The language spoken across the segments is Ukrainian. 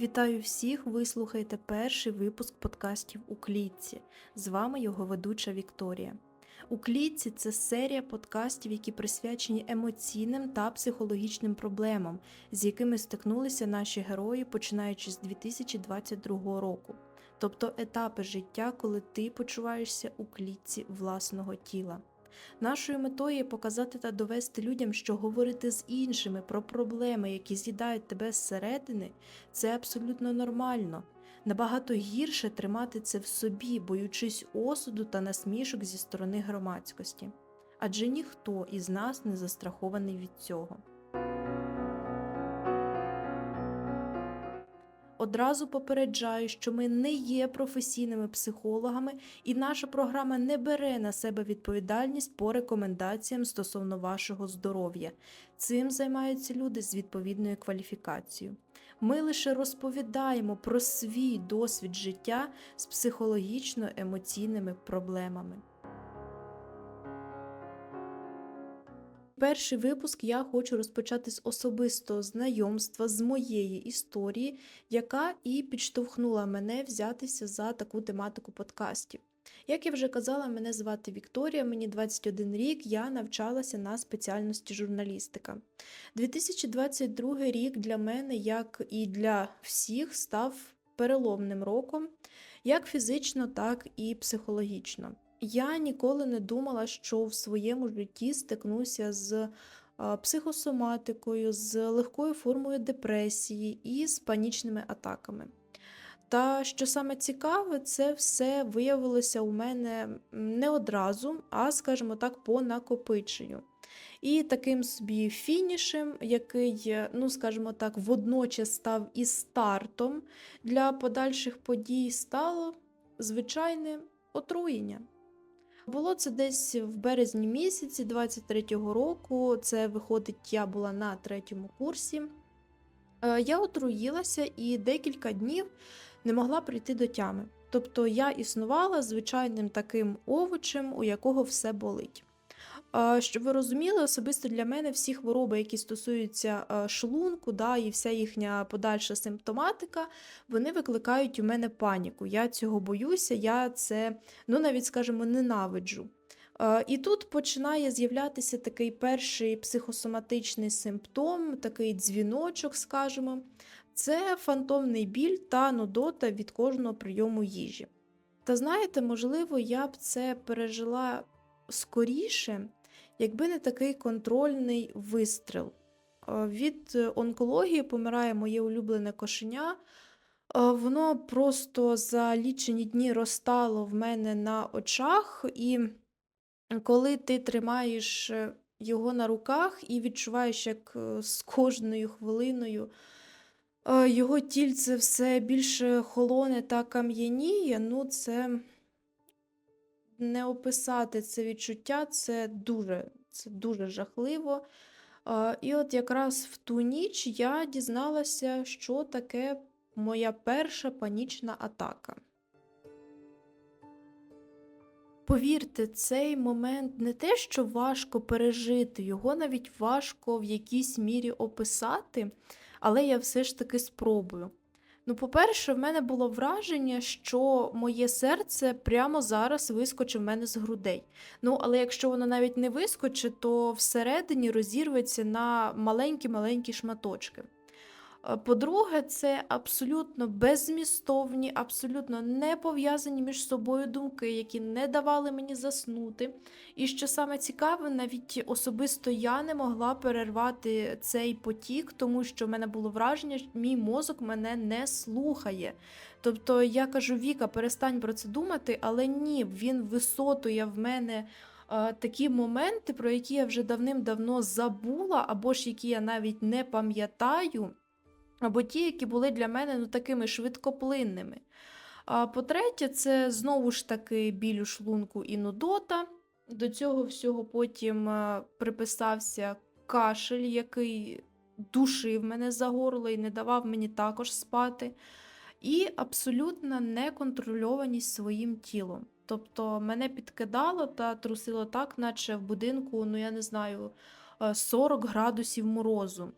Вітаю всіх! Ви слухаєте перший випуск подкастів у клітці. З вами його ведуча Вікторія. У клітці це серія подкастів, які присвячені емоційним та психологічним проблемам, з якими стикнулися наші герої, починаючи з 2022 року, тобто етапи життя, коли ти почуваєшся у клітці власного тіла. Нашою метою є показати та довести людям, що говорити з іншими про проблеми, які з'їдають тебе зсередини, це абсолютно нормально. Набагато гірше тримати це в собі, боючись осуду та насмішок зі сторони громадськості. Адже ніхто із нас не застрахований від цього. Одразу попереджаю, що ми не є професійними психологами, і наша програма не бере на себе відповідальність по рекомендаціям стосовно вашого здоров'я. Цим займаються люди з відповідною кваліфікацією. Ми лише розповідаємо про свій досвід життя з психологічно-емоційними проблемами. Перший випуск я хочу розпочати з особистого знайомства з моєї історії, яка і підштовхнула мене взятися за таку тематику подкастів. Як я вже казала, мене звати Вікторія, мені 21 рік, я навчалася на спеціальності журналістика. 2022 рік для мене, як і для всіх, став переломним роком, як фізично, так і психологічно. Я ніколи не думала, що в своєму житті стикнуся з психосоматикою, з легкою формою депресії і з панічними атаками. Та що саме цікаве, це все виявилося у мене не одразу, а, скажімо так, по накопиченню. І таким собі фінішем, який, ну, скажімо так, водночас став і стартом для подальших подій, стало звичайне отруєння. Було це десь в березні місяці 23-го року. Це виходить, я була на третьому курсі. Е, Я отруїлася і декілька днів не могла прийти до тями. Тобто я існувала звичайним таким овочем, у якого все болить. Щоб ви розуміли, особисто для мене всі хвороби, які стосуються шлунку, да, і вся їхня подальша симптоматика, вони викликають у мене паніку. Я цього боюся, я це, ну навіть скажімо, ненавиджу. І тут починає з'являтися такий перший психосоматичний симптом, такий дзвіночок, скажімо. Це фантомний біль та нудота від кожного прийому їжі. Та знаєте, можливо, я б це пережила скоріше, якби не такий контрольний вистріл. Е, Від онкології помирає моє улюблене кошеня. Е, Воно просто за лічені дні розтало в мене на очах, і коли ти тримаєш е, його на руках і відчуваєш, як е, з кожною хвилиною е, його тільце все більше холоне та кам'яніє, ну це не описати це відчуття, це дуже, це дуже жахливо. І от якраз в ту ніч я дізналася, що таке моя перша панічна атака. Повірте, цей момент не те, що важко пережити, його навіть важко в якійсь мірі описати, але я все ж таки спробую. Ну, по-перше, в мене було враження, що моє серце прямо зараз вискочить в мене з грудей. Ну, але якщо воно навіть не вискочить, то всередині розірветься на маленькі-маленькі шматочки. Е, По-друге, це абсолютно беззмістовні, абсолютно не пов'язані між собою думки, які не давали мені заснути. І що саме цікаве, навіть особисто я не могла перервати цей потік, тому що в мене було враження, що мій мозок мене не слухає. Тобто я кажу, Віка, перестань про це думати, але ні, він висотує в мене. е, Такі моменти, про які я вже давним-давно забула, або ж які я навіть не пам'ятаю, або ті, які були для мене ну, такими швидкоплинними. А по-третє, це знову ж таки біль у шлунку і нудота. До цього всього потім е, приписався кашель, який душив мене за горло і не давав мені також спати. І абсолютна неконтрольованість своїм тілом. Тобто мене підкидало та трусило так, наче в будинку, ну я не знаю, е, 40 градусів морозу.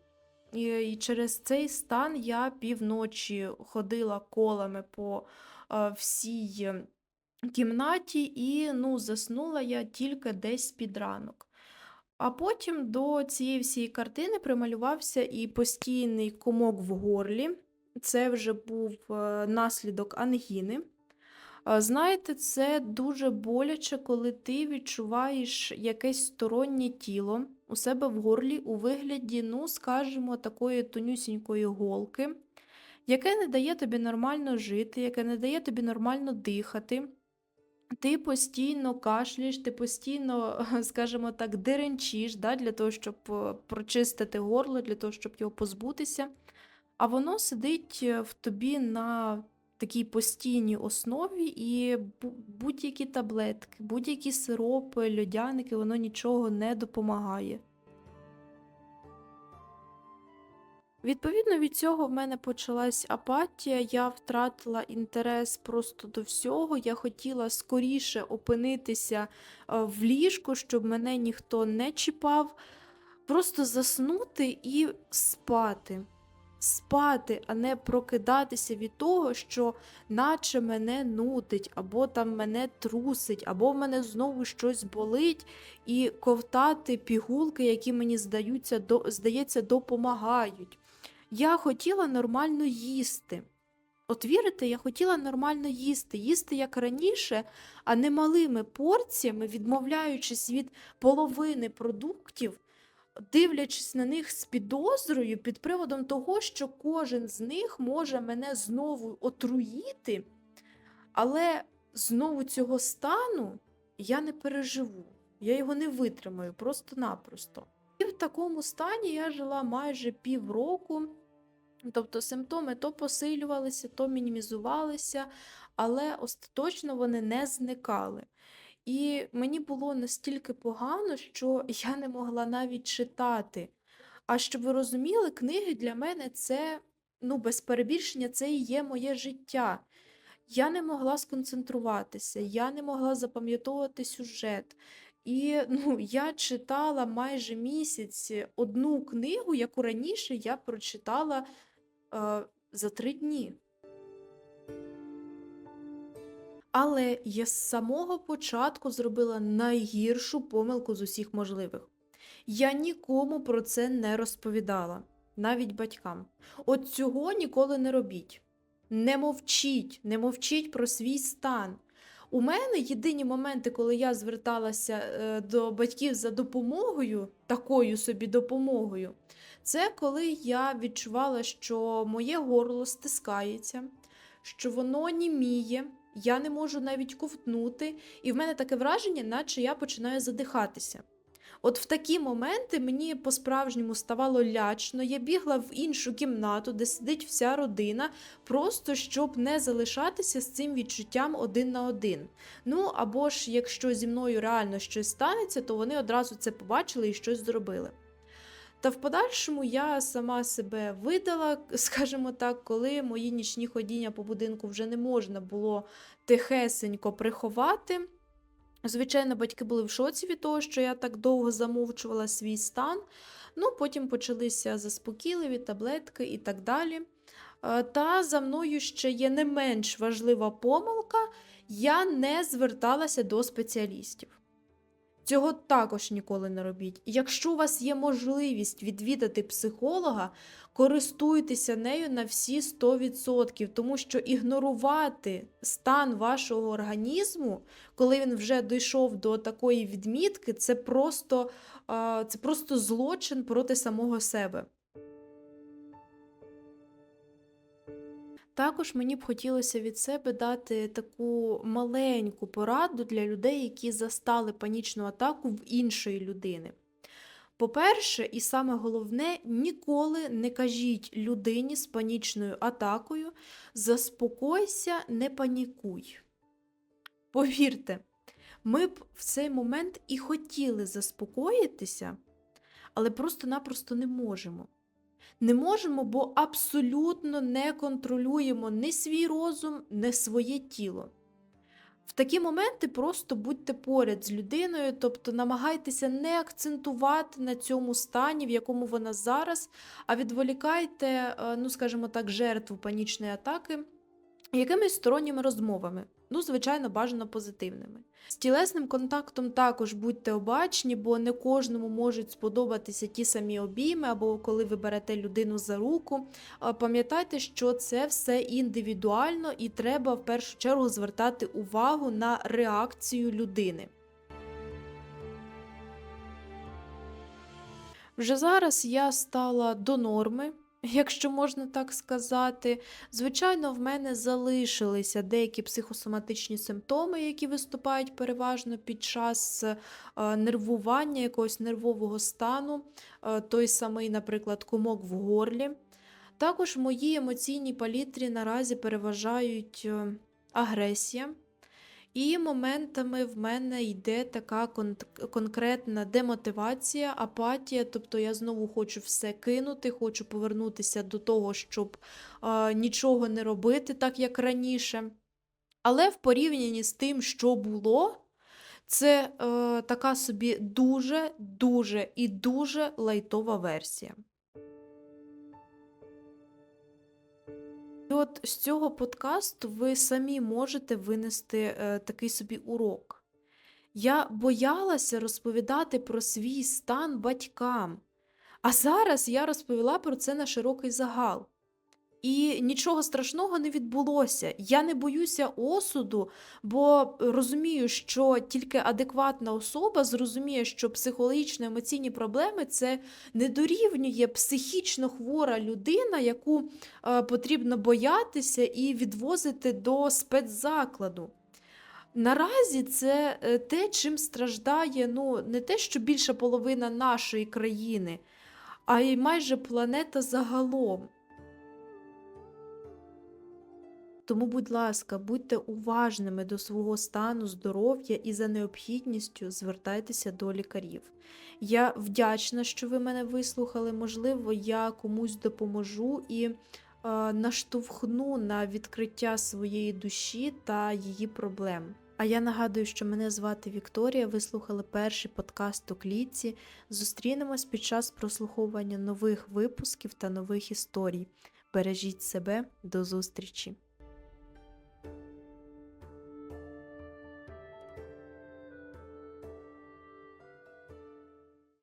І, через цей стан я півночі ходила колами по е, всій кімнаті, і ну, заснула я тільки десь під ранок. А потім до цієї всієї картини прималювався і постійний комок в горлі. Це вже був е, наслідок ангіни. Знаєте, це дуже боляче, коли ти відчуваєш якесь стороннє тіло у себе в горлі у вигляді, ну, скажімо, такої тонюсінької голки, яке не дає тобі нормально жити, яке не дає тобі нормально дихати. Ти постійно кашляєш, ти постійно, скажімо так, деренчиш, да, для того, щоб е, прочистити горло, для того, щоб його позбутися. А воно сидить е, в тобі на такій постійній основі, і будь-які таблетки, будь-які сиропи, льодяники, воно нічого не допомагає. Відповідно від цього в мене почалась апатія, я втратила інтерес просто до всього. Я хотіла скоріше опинитися е, в ліжку, щоб мене ніхто не чіпав, просто заснути і спати. Спати, а не прокидатися від того, що наче мене нудить, або там мене трусить, або в мене знову щось болить, і ковтати пігулки, які мені здаються, до, здається, допомагають. Я хотіла нормально їсти. От вірите, я хотіла нормально їсти, їсти як раніше, а не малими порціями, відмовляючись від половини продуктів, дивлячись на них з підозрою під приводом того, що кожен з них може мене знову отруїти, але знову цього стану я не переживу, я його не витримаю просто-напросто. І в такому стані я жила майже півроку. Тобто симптоми то посилювалися, то мінімізувалися, але остаточно вони не зникали. І мені було настільки погано, що я не могла навіть читати. А щоб ви розуміли, книги для мене це, ну, без перебільшення, це і є моє життя. Я не могла сконцентруватися, я не могла запам'ятовувати сюжет. І ну, я читала майже місяць одну книгу, яку раніше я прочитала е, за три дні. Але я з самого початку зробила найгіршу помилку з усіх можливих. Я нікому про це не розповідала, навіть батькам. От цього ніколи не робіть. Не мовчіть, не мовчіть про свій стан. У мене єдині моменти, коли я зверталася е, до батьків за допомогою, такою собі допомогою, це коли я відчувала, що моє горло стискається, що воно німіє, я не можу навіть ковтнути, і в мене таке враження, наче я починаю задихатися. От в такі моменти мені по-справжньому ставало лячно, я бігла в іншу кімнату, де сидить вся родина, просто щоб не залишатися з цим відчуттям один на один. Ну або ж якщо зі мною реально щось станеться, то вони одразу це побачили і щось зробили. Та в подальшому я сама себе видала, скажімо так, коли мої нічні ходіння по будинку вже не можна було тихесенько приховати. Звичайно, батьки були в шоці від того, що я так довго замовчувала свій стан. Ну, потім почалися заспокійливі таблетки і так далі. Е, Та за мною ще є не менш важлива помилка, я не зверталася до спеціалістів. Цього також ніколи не робіть. Якщо у вас є можливість відвідати психолога, користуйтеся нею на всі 100%, тому що ігнорувати стан вашого організму, коли він вже дійшов до такої відмітки, це просто, це просто злочин проти самого себе. Також мені б хотілося від себе дати таку маленьку пораду для людей, які застали панічну атаку в іншої людини. По-перше, і саме головне, ніколи не кажіть людині з панічною атакою, заспокойся, не панікуй. Повірте, ми б в цей момент і хотіли заспокоїтися, але просто-напросто не можемо. Не можемо, бо абсолютно не контролюємо ні свій розум, ні своє тіло. В такі моменти просто будьте поряд з людиною, тобто намагайтеся не акцентувати на цьому стані, в якому вона зараз, а відволікайте, е, ну скажімо так, жертву панічної атаки якимись сторонніми розмовами. Ну, звичайно, бажано позитивними. З тілесним контактом також будьте обачні, бо не кожному можуть сподобатися ті самі обійми, або коли ви берете людину за руку. Пам'ятайте, що це все індивідуально і треба в першу чергу звертати увагу на реакцію людини. Вже зараз я стала до норми, якщо можна так сказати. Звичайно, в мене залишилися деякі психосоматичні симптоми, які виступають переважно під час е, нервування, якогось нервового стану, е, той самий, наприклад, комок в горлі. Також в моїй емоційній палітрі наразі переважають е, агресія. І моментами в мене йде така кон- конкретна демотивація, апатія. Тобто я знову хочу все кинути, хочу повернутися до того, щоб а, нічого не робити, так як раніше. Але в порівнянні з тим, що було, це е, така собі дуже, дуже і дуже лайтова версія. І от з цього подкасту ви самі можете винести е, такий собі урок. Я боялася розповідати про свій стан батькам, а зараз я розповіла про це на широкий загал. І нічого страшного не відбулося. Я не боюся осуду, бо розумію, що тільки адекватна особа зрозуміє, що психологічно-емоційні проблеми це не дорівнює психічно хвора людина, яку е, потрібно боятися і відвозити до спецзакладу. Наразі це е, те, чим страждає ну, не те, що більша половина нашої країни, а й майже планета загалом. Тому, будь ласка, будьте уважними до свого стану здоров'я і за необхідністю звертайтеся до лікарів. Я вдячна, що ви мене вислухали. Можливо, я комусь допоможу і е, наштовхну на відкриття своєї душі та її проблем. А я нагадую, що мене звати Вікторія. Ви слухали перший подкаст у клітці. Зустрінемось під час прослуховування нових випусків та нових історій. Бережіть себе, до зустрічі!